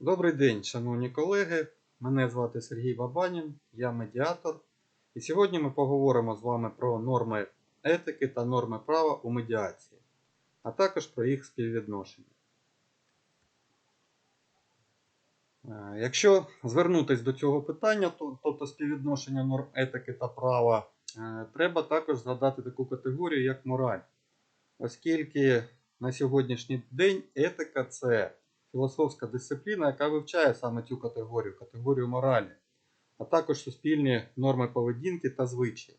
Добрий день, шановні колеги. Мене звати Сергій Бабанін, я медіатор. І сьогодні ми поговоримо з вами про норми етики та норми права у медіації, а також про їх співвідношення. Е, Якщо звернутися до цього питання, то, тобто співвідношення норм етики та права, е, треба також згадати таку категорію, як мораль. Оскільки на сьогоднішній день етика це філософська дисципліна, яка вивчає саме цю категорію, категорію моралі, а також суспільні норми поведінки та звичаї.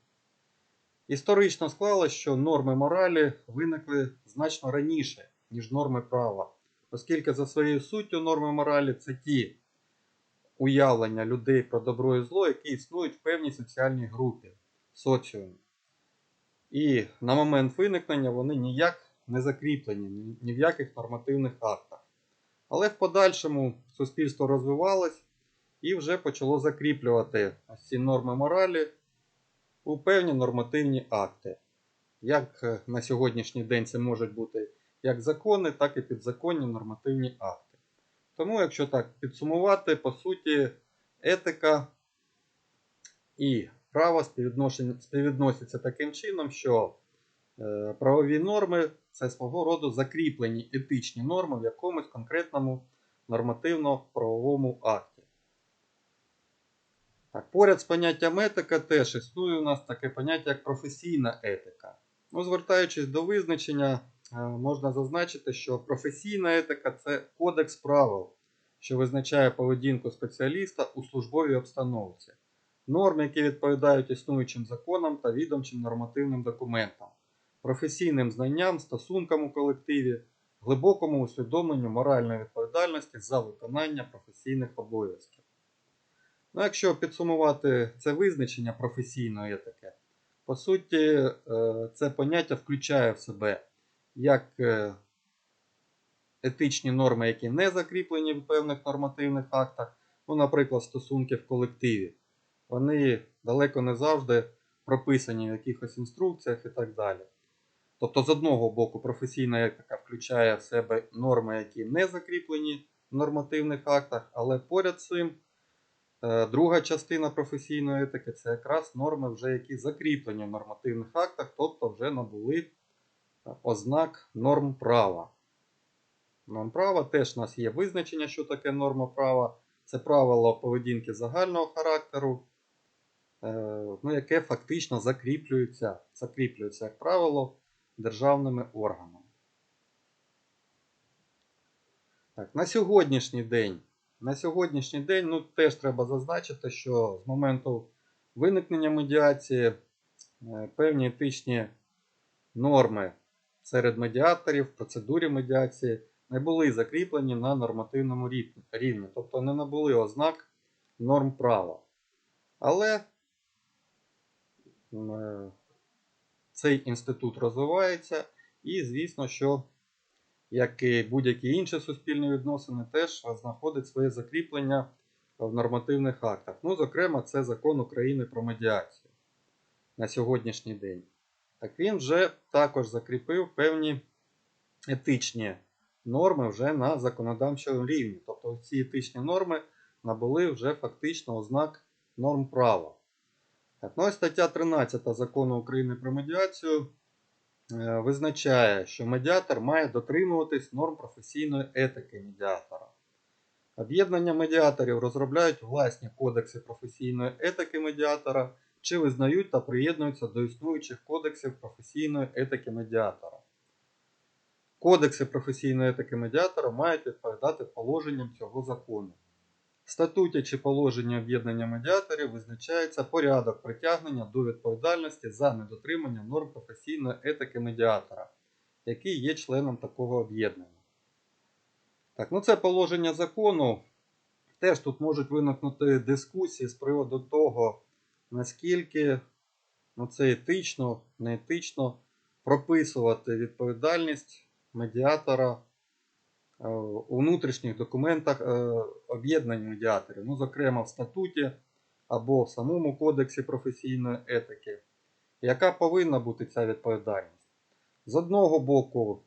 Історично склалося, що норми моралі виникли значно раніше, ніж норми права, оскільки за своєю суттю норми моралі це ті уявлення людей про добро і зло, які існують в певній соціальній групі, соціумі. І на момент виникнення вони ніяк не закріплені ні- в яких нормативних актах. Але в подальшому суспільство розвивалось і вже почало закріплювати ці норми моралі у певні нормативні акти. Як е, на сьогоднішній день це можуть бути як закони, так і підзаконні нормативні акти. Тому, якщо так підсумувати, по суті, етика і право співвідносяться таким чином, що правові норми це свого роду закріплені етичні норми в якомусь конкретному нормативно-правовому акті. Так, поряд з поняттям етика теж існує у нас таке поняття як професійна етика. Ну, звертаючись до визначення, е, можна зазначити, що професійна етика це кодекс правил, що визначає поведінку спеціаліста у службовій обстановці, норми, які відповідають існуючим законам та відомчим нормативним документам, професійним знанням, стосункам у колективі, глибокому усвідомленню моральної відповідальності за виконання професійних обов'язків. Ну, якщо підсумувати це визначення професійної етики, по суті, е, це поняття включає в себе як е, етичні норми, які не закріплені в певних нормативних актах, ну, наприклад, стосунки в колективі. Вони далеко не завжди прописані в якихось інструкціях і так далі. Тобто, з одного боку, професійна етика включає в себе норми, які не закріплені в нормативних актах, але поряд з цим Е, Друга частина професійної етики це якраз норми, вже які закріплені в нормативних актах, тобто вже набули е, ознак норм права. Норм права теж у нас є визначення, що таке норма права. Це правило поведінки загального характеру, е, ну, яке фактично закріплюється, закріплюється, як правило, державними органами. Так, на сьогоднішній день на сьогоднішній день ну, теж треба зазначити, що з моменту виникнення медіації е, певні етичні норми серед медіаторів в процедурі медіації не були закріплені на нормативному рівні, тобто не набули ознак норм права. Але е, цей інститут розвивається, і звісно, що як і будь-які інші суспільні відносини, теж знаходить своє закріплення в нормативних актах. Ну, зокрема, це закон України про медіацію на сьогоднішній день. Так він вже також закріпив певні етичні норми вже на законодавчому рівні. Тобто ці етичні норми набули вже фактично ознак норм права. Так, ну, стаття 13 закону України про медіацію е, визначає, що медіатор має дотримуватись норм професійної етики медіатора. Об'єднання медіаторів розробляють власні кодекси професійної етики медіатора чи визнають та приєднуються до існуючих кодексів професійної етики медіатора. Кодекси професійної етики медіатора мають відповідати положенням цього закону. В статуті чи положенні об'єднання медіаторів визначається порядок притягнення до відповідальності за недотримання норм професійної етики медіатора, який є членом такого об'єднання. Так, ну це положення закону. Теж тут можуть виникнути дискусії з приводу того, наскільки ну, це етично, неетично прописувати відповідальність медіатора у внутрішніх документах е, об'єднань медіаторів, ну, зокрема в статуті або в самому кодексі професійної етики, яка повинна бути ця відповідальність. З одного боку,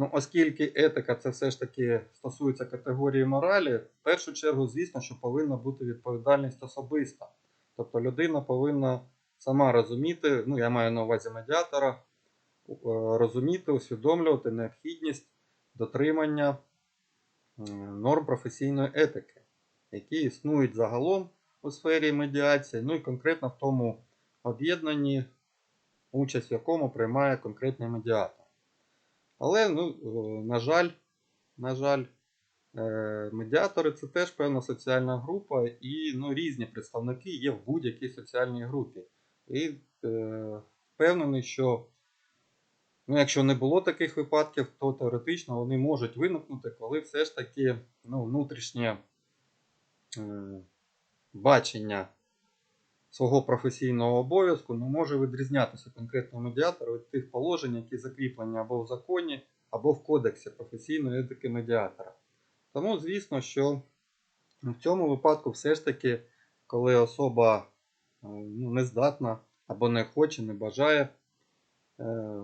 Ну, оскільки етика це все ж таки стосується категорії моралі, в першу чергу, звісно, що повинна бути відповідальність особиста. Тобто людина повинна сама розуміти, ну я маю на увазі медіатора, е, розуміти, усвідомлювати необхідність дотримання норм професійної етики, які існують загалом у сфері медіації, ну і конкретно в тому об'єднанні, участь в якому приймає конкретний медіатор. Але, ну, е, на жаль, на жаль, е, медіатори це теж певна соціальна група, і ну, різні представники є в будь-якій соціальній групі. І е, впевнений, що ну, якщо не було таких випадків, то теоретично вони можуть виникнути, коли все ж таки ну, внутрішнє е, бачення свого професійного обов'язку не може відрізнятися конкретного медіатора від тих положень, які закріплені або в законі, або в кодексі професійної етики медіатора. Тому, звісно, що в цьому випадку все ж таки, коли особа е, ну, не здатна або не хоче, не бажає е,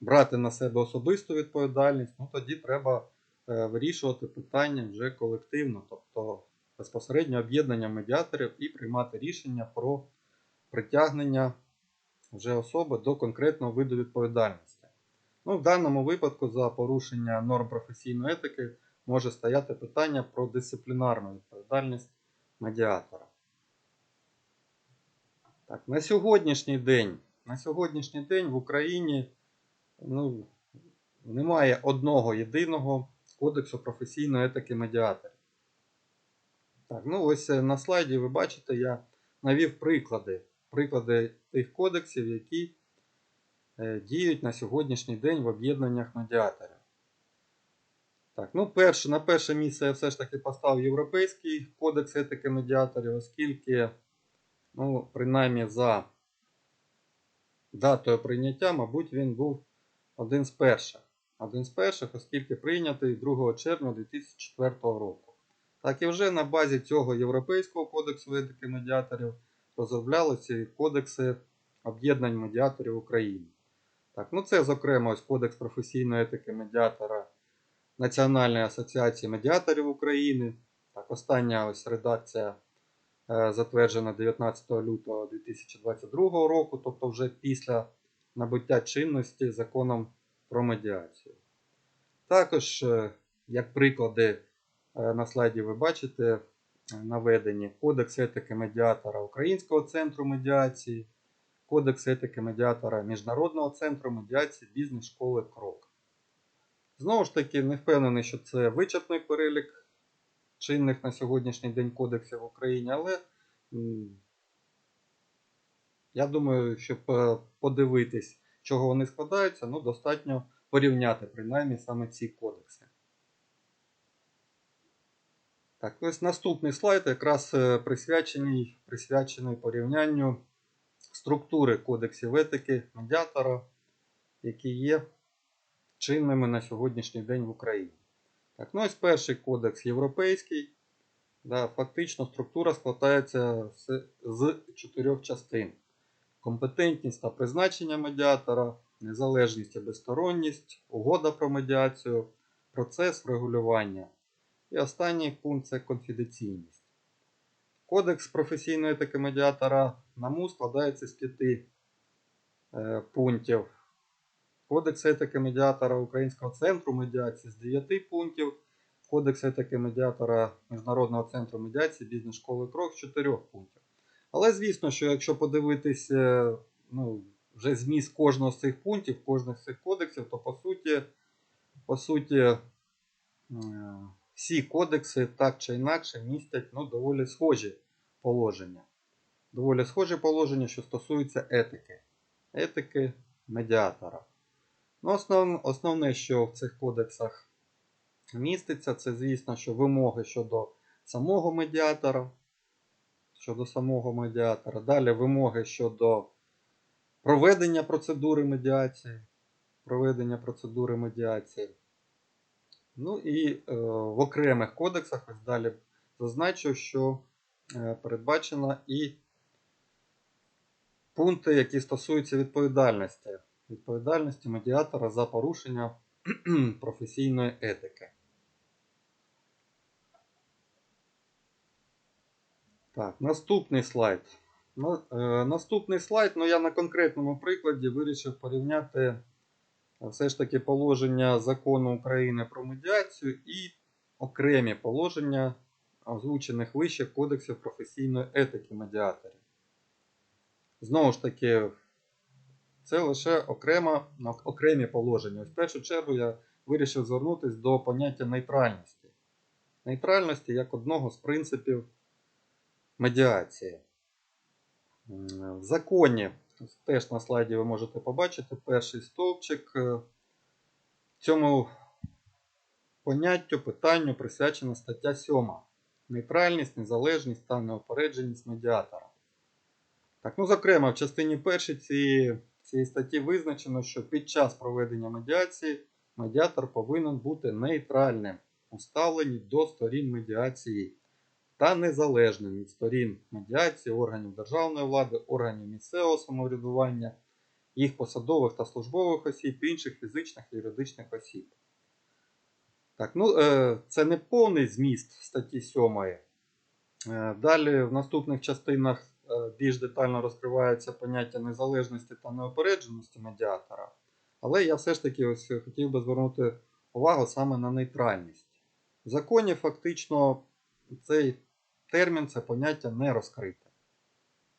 брати на себе особисту відповідальність, ну тоді треба е, вирішувати питання вже колективно, тобто безпосередньо об'єднання медіаторів і приймати рішення про притягнення вже особи до конкретного виду відповідальності. Ну, в даному випадку за порушення норм професійної етики може стояти питання про дисциплінарну відповідальність медіатора. Так, на сьогоднішній день, на сьогоднішній день в Україні ну, немає одного єдиного кодексу професійної етики медіаторів. Так, ну ось е, на слайді ви бачите, я навів приклади, приклади тих кодексів, які е, діють на сьогоднішній день в об'єднаннях медіаторів. Так, ну перше, на перше місце я все ж таки поставив Європейський кодекс етики медіаторів, оскільки, ну, принаймні за датою прийняття, мабуть, він був один з перших. Один з перших, оскільки прийнятий 2 червня 2004 року. Так і вже на базі цього Європейського кодексу етики медіаторів розроблялися кодекси об'єднань медіаторів України. Так, ну Це, зокрема, ось Кодекс професійної етики медіатора Національної асоціації медіаторів України. Так, Остання ось редакція е, затверджена 19 лютого 2022 року, тобто вже після набуття чинності законом про медіацію. Також, е, як приклади, Е, На слайді ви бачите е, наведені Кодекс етики медіатора Українського центру медіації, Кодекс етики медіатора Міжнародного центру медіації бізнес-школи Крок. Знову ж таки, не впевнений, що це вичерпний перелік чинних на сьогоднішній день кодексів в Україні, але я думаю, щоб е, подивитись, чого вони складаються, ну, достатньо порівняти принаймні саме ці кодекси. Так, ось наступний слайд якраз е, присвячений, присвячений порівнянню структури кодексів етики медіатора, які є чинними на сьогоднішній день в Україні. Так, ну ось перший кодекс європейський. Да, Фактично структура складається з, чотирьох частин: компетентність та призначення медіатора, незалежність і безсторонність, угода про медіацію, процес врегулювання. І останній пункт це конфіденційність. Кодекс професійної етики медіатора НАМУ складається з п'яти е, пунктів. Кодекс етики медіатора Українського центру медіації з 9 пунктів. Кодекс етики медіатора Міжнародного центру медіації бізнес-школи Крок з 4 пунктів. Але звісно, що якщо подивитися ну, вже зміст кожного з цих пунктів, кожного з цих кодексів, то по суті, по суті, е, всі кодекси так чи інакше містять ну, доволі схожі положення. Доволі схожі положення, що стосуються етики. Етики медіатора. Ну, основ, Основне, що в цих кодексах міститься, це, звісно, що вимоги щодо самого медіатора. Щодо самого медіатора. Далі вимоги щодо проведення процедури медіації. Проведення процедури медіації. Ну і е, в окремих кодексах, ось далі зазначу, що е, передбачено і пункти, які стосуються відповідальності. Відповідальності медіатора за порушення професійної етики. Так, наступний слайд. Е, Наступний слайд, ну я на конкретному прикладі вирішив порівняти е, все ж таки положення закону України про медіацію і окремі положення озвучених вище кодексів професійної етики медіаторів. Знову ж таки, це лише окрема, ну, окремі положення. В першу чергу я вирішив звернутися до поняття нейтральності. Нейтральності як одного з принципів медіації. В законі, теж на слайді ви можете побачити перший стовпчик. е, Цьому поняттю, питанню присвячена стаття 7. Нейтральність, незалежність та неопередженість медіатора. Так, ну, зокрема, в частині першій цієї, цієї статті визначено, що під час проведення медіації медіатор повинен бути нейтральним у ставленні до сторін медіації та незалежним від сторін медіації органів державної влади, органів місцевого самоврядування, їх посадових та службових осіб, інших фізичних і юридичних осіб. Так, ну, е, це не повний зміст статті 7. Е, Далі в наступних частинах е, більш детально розкривається поняття незалежності та неопередженості медіатора. Але я все ж таки ось хотів би звернути увагу саме на нейтральність. В законі фактично цей термін, це поняття не розкрите.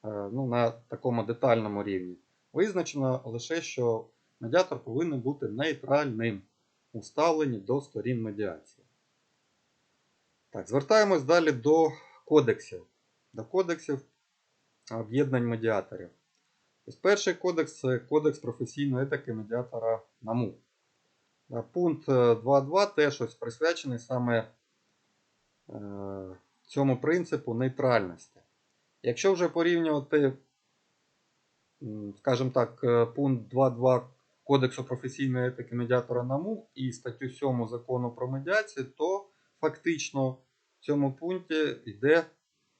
Е, Ну, на такому детальному рівні. Визначено лише, що медіатор повинен бути нейтральним у ставленні до сторін медіації. Так, звертаємось далі до кодексів. До кодексів об'єднань медіаторів. Ось перший кодекс це Кодекс професійної етики медіатора НАМУ. Пункт е, 2.2 теж ось присвячений саме е, цьому принципу нейтральності. Якщо вже порівнювати, скажімо так, е, пункт 2.2 Кодексу професійної етики медіатора НАМУ і статтю 7 закону про медіацію, то фактично в цьому пункті йде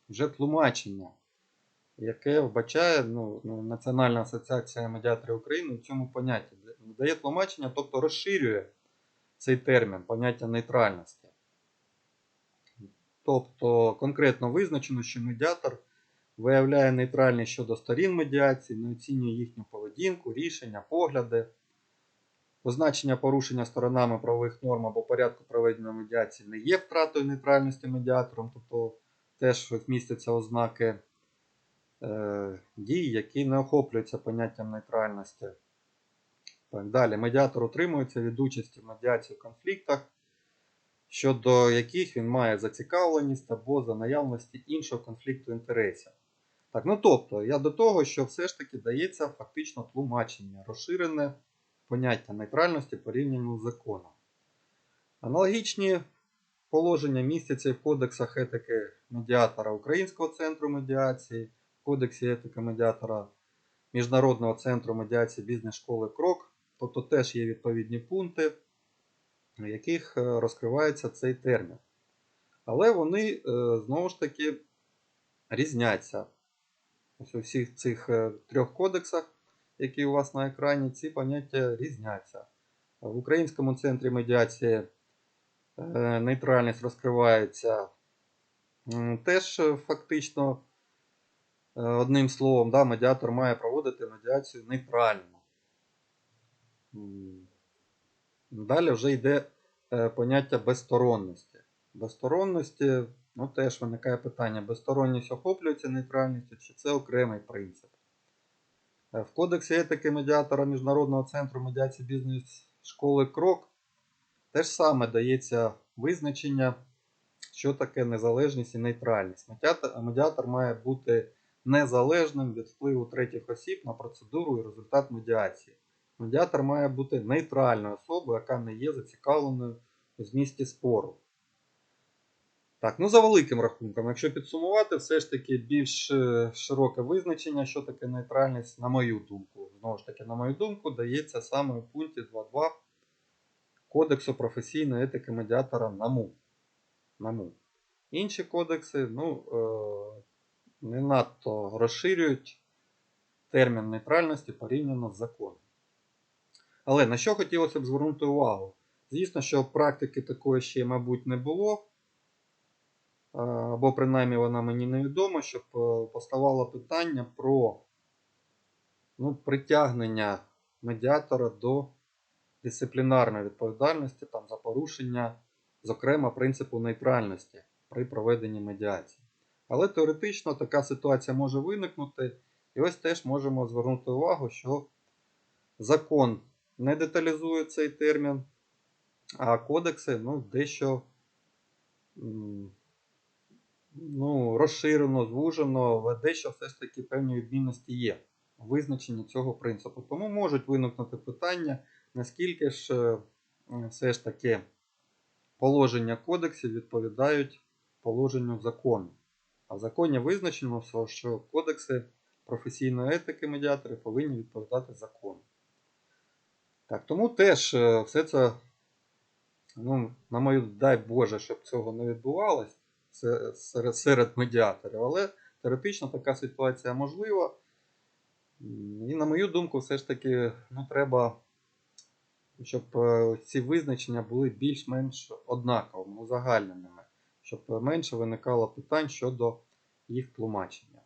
вже тлумачення, яке вбачає ну, ну, Національна асоціація медіаторів України в цьому понятті. Дає тлумачення, тобто розширює цей термін, поняття нейтральності. Тобто конкретно визначено, що медіатор виявляє нейтральність щодо сторін медіації, не оцінює їхню поведінку, рішення, погляди. Позначення порушення сторонами правових норм або порядку проведення медіації не є втратою нейтральності медіатором, тобто теж містяться ознаки е, дій, які не охоплюються поняттям нейтральності. Так, далі, медіатор утримується від участі в медіації в конфліктах, щодо яких він має зацікавленість або за наявності іншого конфлікту інтересів. Так, ну тобто, я до того, що все ж таки дається фактично тлумачення, розширене поняття нейтральності порівняно з законом. Аналогічні положення містяться в кодексах етики медіатора Українського центру медіації, в Кодексі етики медіатора Міжнародного центру медіації бізнес-школи Крок, тобто теж є відповідні пункти, в яких е, розкривається цей термін. Але вони е, знову ж таки різняться. Ось у всіх цих е, трьох кодексах, які у вас на екрані, ці поняття різняться. В Українському центрі медіації нейтральність розкривається теж фактично одним словом, да, медіатор має проводити медіацію нейтрально. Далі вже йде е, поняття безсторонності. Безсторонності, ну теж виникає питання, безсторонність охоплюється нейтральністю, чи це окремий принцип. Е, В Кодексі етики медіатора Міжнародного центру медіації бізнес школи Крок теж саме дається визначення, що таке незалежність і нейтральність. Медіатор має бути незалежним від впливу третіх осіб на процедуру і результат медіації. Медіатор має бути нейтральною особою, яка не є зацікавленою у змісті спору. Так, ну за великим рахунком, якщо підсумувати, все ж таки більш е, широке визначення, що таке нейтральність, на мою думку. Знову ж таки, на мою думку, дається саме у пункті 2.2 Кодексу професійної етики медіатора НАМУ. НАМУ. Інші кодекси ну, е, не надто розширюють термін нейтральності порівняно з законом. Але на що хотілося б звернути увагу? Звісно, що практики такої ще, мабуть, не було. Або принаймні вона мені невідома, щоб е, поставало питання про ну, притягнення медіатора до дисциплінарної відповідальності там, за порушення, зокрема, принципу нейтральності при проведенні медіації. Але теоретично така ситуація може виникнути. І ось теж можемо звернути увагу, що закон не деталізує цей термін, а кодекси ну, дещо ну, розширено, звужено, але дещо все ж таки певні відмінності є у визначенні цього принципу. Тому можуть виникнути питання, наскільки ж е, все ж таки положення кодексів відповідають положенню закону. А в законі визначено, що кодекси професійної етики медіаторів повинні відповідати закону. Так, тому теж е, все це, ну, на мою дай Боже, щоб цього не відбувалось се- серед, серед медіаторів, але теоретично така ситуація можлива. І на мою думку, все ж таки ну, треба, щоб е, ці визначення були більш-менш однаковими, узагальненими, щоб менше виникало питань щодо їх тлумачення.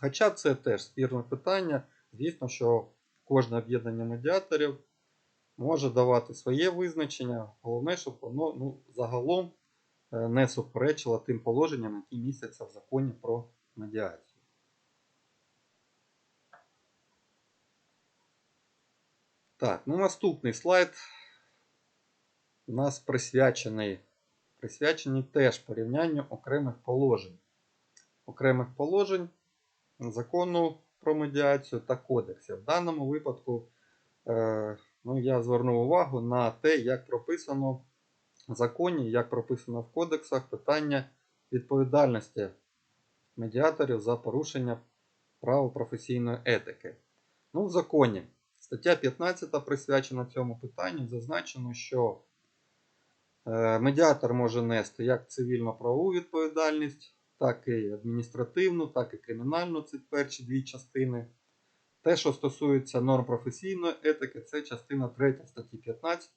Хоча це теж спірне питання. Звісно, що кожне об'єднання медіаторів може давати своє визначення. Головне, щоб воно ну, загалом е, не суперечило тим положенням, які містяться в законі про медіацію. Так, ну наступний слайд у нас присвячений, присвячений теж порівнянню окремих положень. Окремих положень закону про медіацію та кодексів. В даному випадку е, ну, я звернув увагу на те, як прописано в законі, як прописано в кодексах питання відповідальності медіаторів за порушення прав професійної етики. Ну, в законі стаття 15 присвячена цьому питанню. Зазначено, що е, медіатор може нести як цивільно-правову відповідальність, так і адміністративну, так і кримінальну, це перші дві частини. Те, що стосується норм професійної етики, це частина 3 статті 15,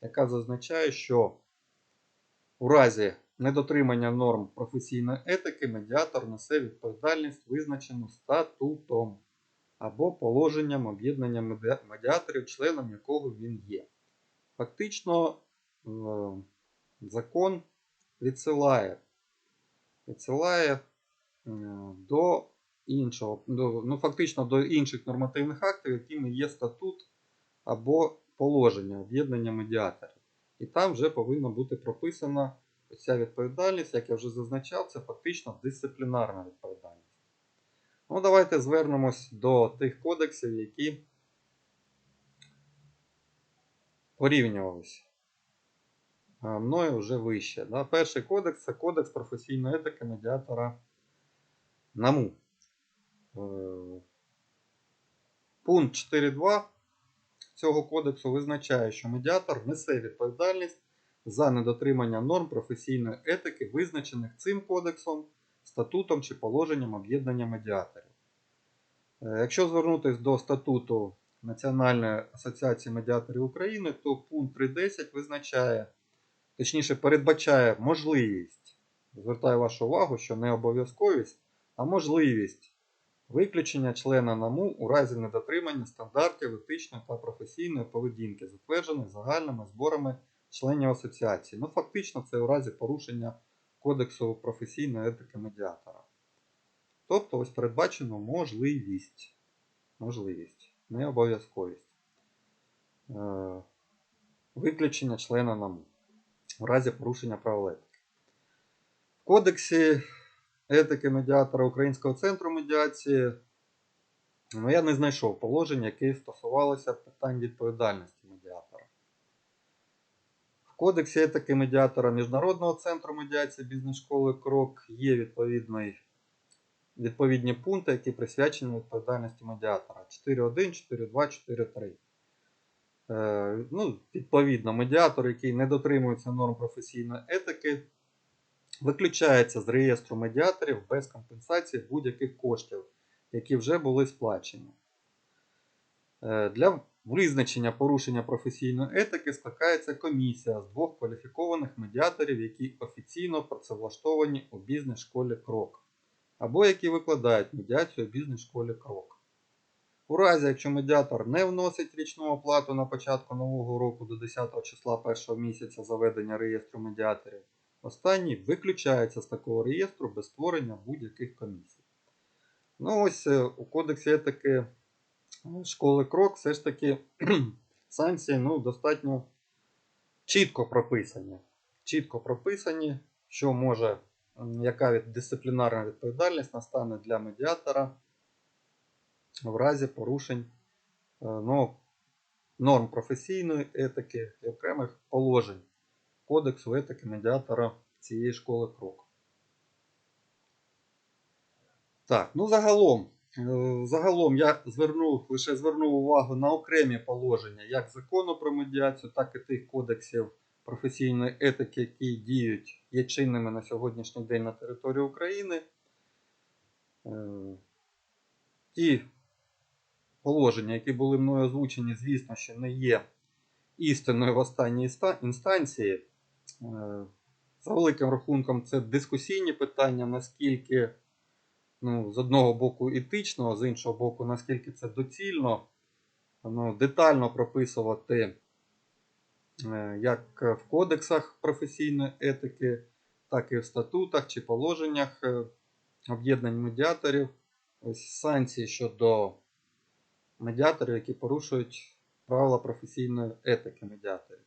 яка зазначає, що у разі недотримання норм професійної етики медіатор несе відповідальність, визначену статутом або положенням об'єднання медіаторів, членом якого він є. Фактично, е, закон відсилає, відсилає е, до іншого, до, ну фактично до інших нормативних актів, якими є статут або положення об'єднання медіаторів. І там вже повинна бути прописана ця відповідальність, як я вже зазначав, це фактично дисциплінарна відповідальність. Ну, давайте звернемось до тих кодексів, які порівнювалися мною вже вище. Да? Перший кодекс це кодекс професійної етики медіатора НАМУ. Е, Пункт 4.2 цього кодексу визначає, що медіатор несе відповідальність за недотримання норм професійної етики, визначених цим кодексом, статутом чи положенням об'єднання медіаторів. Е, Якщо звернутися до статуту Національної асоціації медіаторів України, то пункт 3.10 визначає, точніше передбачає можливість, звертаю вашу увагу, що не обов'язковість, а можливість виключення члена НАМУ у разі недотримання стандартів етичної та професійної поведінки, затверджених загальними зборами членів асоціації. Ну, фактично, це у разі порушення Кодексу професійної етики медіатора. Тобто, ось передбачено можливість. Можливість, не обов'язковість. Е, виключення члена НАМУ у разі порушення правил етики. В Кодексі етики медіатора Українського центру медіації ну, я не знайшов положень, які стосувалося питань відповідальності медіатора. В Кодексі етики медіатора Міжнародного центру медіації бізнес-школи Крок є відповідний, відповідні пункти, які присвячені відповідальності медіатора 4.1, 4.2, 4.3. Е, ну, відповідно, медіатор, який не дотримується норм професійної етики, виключається з реєстру медіаторів без компенсації будь-яких коштів, які вже були сплачені. Е, Для визначення порушення професійної етики скликається комісія з двох кваліфікованих медіаторів, які офіційно працевлаштовані у бізнес-школі Крок, або які викладають медіацію у бізнес-школі Крок. У разі, якщо медіатор не вносить річну оплату на початку нового року до 10 числа першого місяця заведення реєстру медіаторів, останній виключається з такого реєстру без створення будь-яких комісій. Ну ось е, у кодексі етики е, школи Крок все ж таки санкції ну, достатньо чітко прописані. Чітко прописані, що може, яка від- дисциплінарна відповідальність настане для медіатора в разі порушень е, ну, норм професійної етики і окремих положень Кодексу етики медіатора цієї школи крок. Так, ну загалом, е, загалом я звернув, лише звернув увагу на окремі положення як закону про медіацію, так і тих кодексів професійної етики, які діють, є чинними на сьогоднішній день на території України. Е, Ті положення, які були мною озвучені, звісно, що не є істинною в останній інстанції. Е, За великим рахунком, це дискусійні питання, наскільки ну, з одного боку етично, а з іншого боку, наскільки це доцільно ну, детально прописувати е, як в кодексах професійної етики, так і в статутах чи положеннях е, об'єднань медіаторів. Ось санкції щодо медіаторів, які порушують правила професійної етики медіаторів.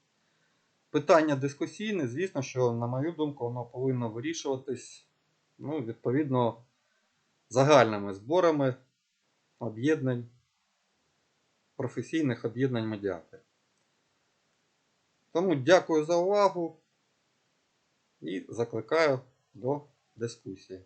Питання дискусійне, звісно, що, на мою думку, воно повинно вирішуватись ну, відповідно загальними зборами об'єднань, професійних об'єднань медіаторів. Тому дякую за увагу і закликаю до дискусії.